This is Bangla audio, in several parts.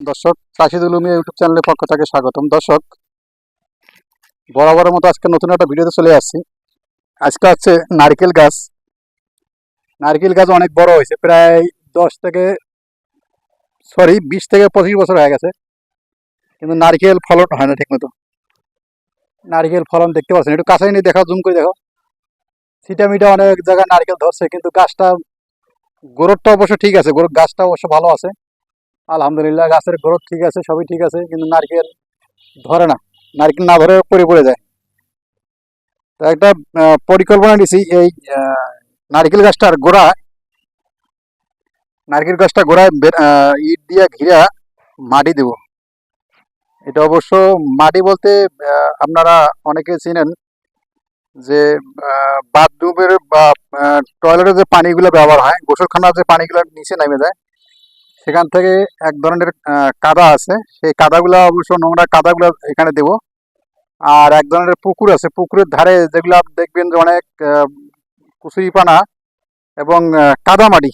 দর্শক, রাশিদুল উমি ইউটিউব চ্যানেলের পক্ষ থেকে স্বাগতম। দর্শক, বরাবরের মতো আজকে নতুন একটা ভিডিওতে চলে আসছি। আজকে হচ্ছে নারকেল গাছ। নারকেল গাছ অনেক বড় হয়েছে, প্রায় দশ থেকে, সরি, বিশ থেকে পঁচিশ বছর হয়ে গেছে। কিন্তু নারকেল ফলন হয় না ঠিক মতো নারকেল ফলন দেখতে পাচ্ছেন, একটু কাছে নিয়ে দেখাও, জুম করে দেখো সিটা মিটা অনেক জায়গায় নারকেল ধরছে, কিন্তু গাছটা, গ্রোথটা অবশ্য ঠিক আছে গ্রোথ গাছটা অবশ্য ভালো আছে। আলহামদুলিল্লাহ, গাছের গ্রোথ ঠিক আছে, সবই ঠিক আছে, কিন্তু নারকেল ধরে না। নারকেল না ধরে পড়ে পড়ে যায়। তো একটা পরিকল্পনা নিছি, এই নারকেল গাছটার গোড়া নারকেল গাছটা গোড়ায় ইট দিয়ে ঘিরা মাটি দেব। এটা অবশ্য মাটি বলতে আপনারা অনেকে চিনেন যে বাথরুমের বা টয়লেটের যে পানিগুলো ব্যবহার হয়, গোসলখানার যে পানিগুলো নিচে নেমে যায় সেখান থেকে এক ধরনের কাদা আছে। সেই কাদাগুলো, অবশ্য নোংরা কাদাগুলো এখানে দেব। আর এক ধরনের পুকুর আছে। পুকুরের ধারে যেগুলো দেখবেন যে অনেক কুচুরিপানা এবং কাদামাটি।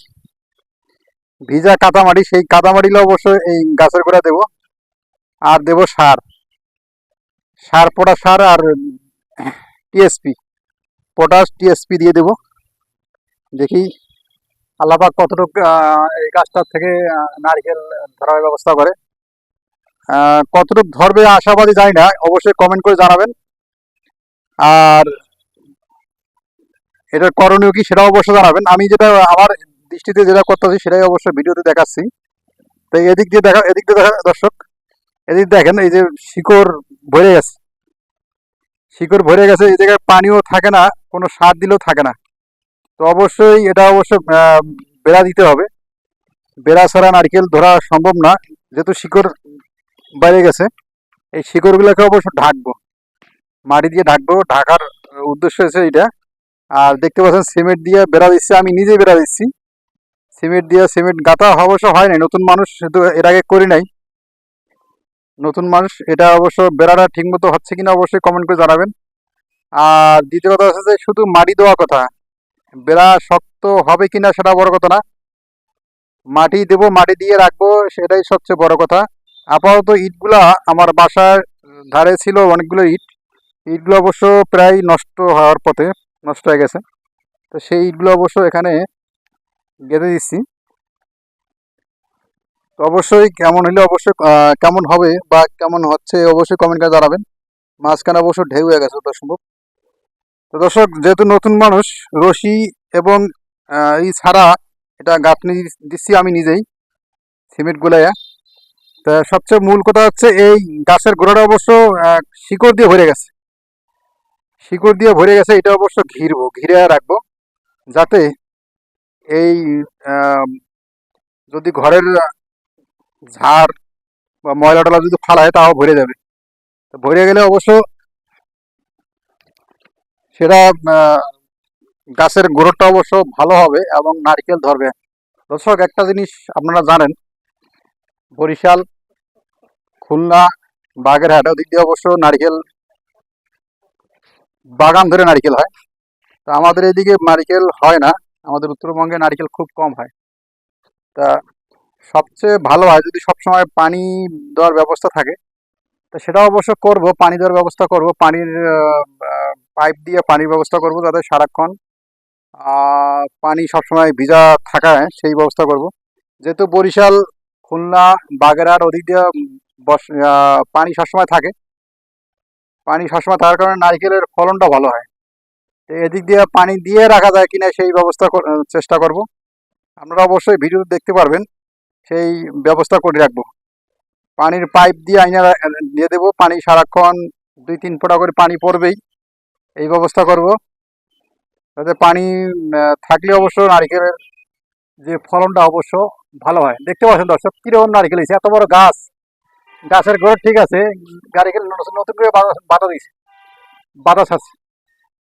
ভিজা কাদামাটি। সেই কাদামাটিগুলো অবশ্য এই গাছের গোড়া দেব। আর দেব সার। সার পোড়া সার আর টিএসপি। পটাশ টিএসপি দিয়ে দেব। দেখি। আল্লাপাক কতটুকু এই গাছটার থেকে নারকেল ধরার ব্যবস্থা করে। কতটুকু ধরবে আশাবাদী জানি না, অবশ্যই কমেন্ট করে জানাবেন। আর এটার করণীয় কি সেটা অবশ্যই জানাবেন। আমি যেটা, আমার দৃষ্টিতে যেটা করতেছি সেটাই অবশ্যই ভিডিওতে দেখাচ্ছি। তো এদিক দিয়ে দেখা, এদিক দিয়ে দেখা, দর্শক, এদিক দেখেন, এই যে শিকড় ভরে গেছে। শিকড় ভরে গেছে, এই জায়গায় পানিও থাকে না, কোনো সার দিলেও থাকে না। তো অবশ্যই এটা অবশ্য বেড়া দিতে হবে। বেড়া ছাড়া নারকেল ধরা সম্ভব না, যেহেতু শিকড় বাইরে গেছে। এই শিকড়গুলোকে অবশ্য ঢাকবো। মাটি দিয়ে ঢাকবো। ঢাকার উদ্দেশ্য হচ্ছে এটা আর দেখতে পাচ্ছেন, সিমেন্ট দিয়ে বেড়া দিচ্ছি। আমি নিজে বেড়া দিচ্ছি। সিমেন্ট দিয়ে সিমেন্ট গাঁথা অবশ্য হয় নাই। নতুন মানুষ এর আগে করি নাই। নতুন মানুষ, এটা অবশ্য বেড়াটা ঠিক মতো হচ্ছে কিনা অবশ্যই কমেন্ট করে জানাবেন। আর দ্বিতীয় কথা হচ্ছে যে শুধু মাটি দেওয়া কথা। বেড়া শক্ত হবে কিনা সেটা বড় কথা না। মাটি দেব, মাটি দিয়ে রাখব, সেটাই সবচেয়ে বড় কথা। আপাতত ইটগুলা আমার বাসার ধারে ছিল অনেকগুলো ইট। ইটগুলো অবশ্য প্রায় নষ্ট হওয়ার পথে, নষ্ট হয়ে গেছে। তো সেই ইটগুলো অবশ্য এখানে গেঁথে দিচ্ছি। তো অবশ্যই কেমন হলে অবশ্যই কেমন হবে বা কেমন হচ্ছে অবশ্যই কমেন্ট করে জানাবেন। মাঝখানে অবশ্য ঢেউ হয়ে গেছে ওটা সম্ভব। তো দর্শক, যেহেতু নতুন মানুষ, রশি এবং এই ছাড়া এটা গাঁথনি দিচ্ছি আমি নিজেই, সিমেন্ট গুলাইয়া। তা সবচেয়ে মূল কথা হচ্ছে এই গাছের গোড়াটা অবশ্য শিকড় দিয়ে ভরে গেছে। শিকড় দিয়ে ভরে গেছে, এটা অবশ্য ঘিরবো, ঘিরে রাখব, যাতে এই যদি ঘরের ঝাড় বা ময়লা টলা যদি ফালায় তাও ভরে যাবে। ভরে গেলে অবশ্য সেটা গাছের গ্রোথটা অবশ্য ভালো হবে এবং নারকেল ধরবে। দর্শক, একটা জিনিস আপনারা জানেন, বরিশাল, খুলনা, বাগেরহাট ওদিক দিয়ে অবশ্য নারকেল, বাগান ধরে নারকেল হয়। তা আমাদের এদিকে নারকেল হয় না, আমাদের উত্তরবঙ্গে নারকেল খুব কম হয়। তা সবচেয়ে ভালো হয় যদি সবসময় পানি দেওয়ার ব্যবস্থা থাকে, তো সেটা অবশ্য করব, পানি দেওয়ার ব্যবস্থা করব। পানির পাইপ দিয়ে পানির ব্যবস্থা করব যাতে সারাক্ষণ। পানি সবসময় ভিজা থাকায় সেই ব্যবস্থা করব। যেহেতু বরিশাল, খুলনা, বাগেরহাট ওদিক দিয়ে পানি সবসময় থাকে। পানি সবসময় থাকার কারণে নারকেলের ফলনটা ভালো হয়। তো এদিক দিয়ে পানি দিয়ে রাখা যায় কিনা সেই ব্যবস্থা চেষ্টা করব। আপনারা অবশ্যই ভিডিও দেখতে পারবেন, সেই ব্যবস্থা করে রাখব। পানির পাইপ দিয়ে আইনা দিয়ে দেবো। পানি সারাক্ষণ দুই তিন ফোঁটা করে পানি পড়বেই। এই ব্যবস্থা করব। যাতে পানি থাকলে অবশ্য নারকেলের যে ফলনটা অবশ্য ভালো হয়। দেখতে পাচ্ছেন দর্শক, কীরকম নারকেল হয়েছে? এত বড় গাছ। গাছের গোড় ঠিক আছে, নারকেল নতুন করে বাতা বাতা দিয়েছে। বাতাস আছে।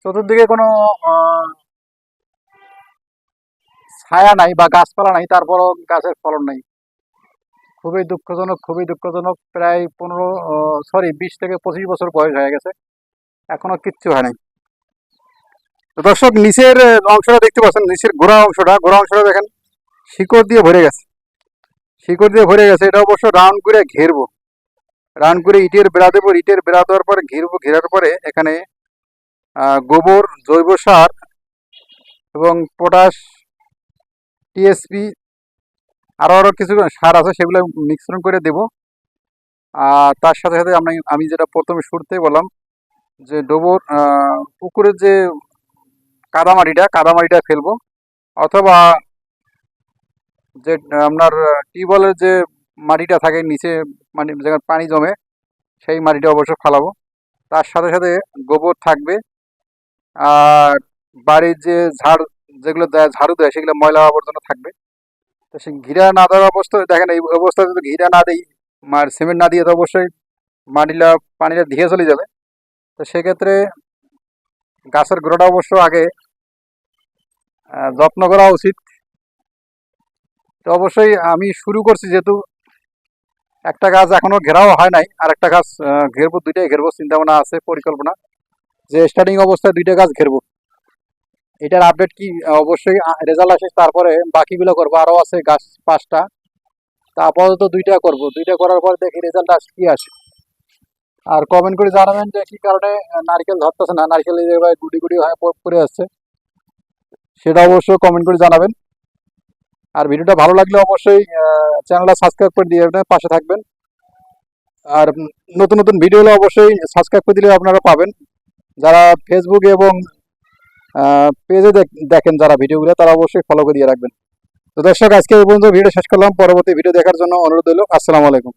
চতুর্দিকে কোনো ছায়া নাই বা গাছপালা নাই, তারপরও গাছের ফলন নাই। খুবই দুঃখজনক খুবই দুঃখজনক। প্রায় পনেরো সরি বিশ থেকে পঁচিশ বছর বয়স হয়ে গেছে। এখনও কিচ্ছু হয় নাই তো দর্শক, নিচের অংশটা দেখতে পাচ্ছেন, নিচের গোড়া অংশটা গোড়া অংশটা দেখেন, শিকড় দিয়ে ভরে গেছে। শিকড় দিয়ে ভরে গেছে, এটা অবশ্য রাউন্ড করে ঘেরবো। রাউন্ড করে ইটের বেড়া দেবো, ইটের বেড়া দেওয়ার পরে ঘিরবো, ঘেরার পরে এখানে গোবর, জৈব সার এবং পটাশ, টিএসপি, আরও আরও কিছু সার আছে, সেগুলো মিশ্রণ করে দেব। আর তার সাথে সাথে আমি আমি যেটা প্রথমে শুরুতে বললাম যে ডোবর পুকুরের যে কাদামাটিটা কাদামাটিটা ফেলব। অথবা যে আপনার টিউবওয়েলের যে মাটিটা থাকে নিচে মানে যেখানে পানি জমে, সেই মাটিটা অবশ্য ফালাবো। তার সাথে সাথে গোবর থাকবে। আর বাড়ির যে ঝাড়, যেগুলো দেয়, ঝাড়ু দেয়, সেগুলো ময়লা আবর্জনা থাকবে। তো সেই ঘিরা না দেওয়ার অবস্থায় দেখেন এই অবস্থায় যদি ঘিরা না দিই আর সিমেন্ট না দিয়ে তো অবশ্যই মাটিটা, পানিটা ধীরে চলে যাবে। তো সেক্ষেত্রে গাছের গোড়াটা অবশ্য আগে যত্ন করা উচিত। তো অবশ্যই আমি শুরু করছি যেহেতু একটা গাছ এখনও ঘেরাও হয় নাই, আর একটা গাছ ঘেরবো, দুইটাই ঘেরবো চিন্তা ভাবনা আছে, পরিকল্পনা যে স্টার্টিং অবস্থায় দুইটা গাছ ঘেরবো। এটার আপডেট কি? অবশ্যই রেজাল্ট আসে, তারপরে বাকিগুলো করব। আরও আছে গাছ পাঁচটা, তা আপাতত দুইটা করব। দুইটা করার পর দেখি রেজাল্ট আস, কি আসে। আর কমেন্ট করে জানাবেন যে কি কারণে নারকেল ধরতেছে না। নারকেল এই জায়গায় গুটি গুটি হয়ে পড়ে আসছে। সেটা অবশ্যই কমেন্ট করে জানাবেন। আর ভিডিওটা ভালো লাগলে অবশ্যই চ্যানেলটা সাবস্ক্রাইব করে দিয়ে পাশে থাকবেন। আর নতুন নতুন ভিডিও হলে অবশ্যই সাবস্ক্রাইব করে দিলে আপনারা পাবেন। যারা ফেসবুকে এবং পেজে দেখেন যারা ভিডিওগুলো তারা অবশ্যই ফলো করে দিয়ে রাখবেন। তো দর্শক, আজকে এই পর্যন্ত ভিডিও শেষ করলাম। পরবর্তী ভিডিও দেখার জন্য অনুরোধ হলো আসসালামু আলাইকুম।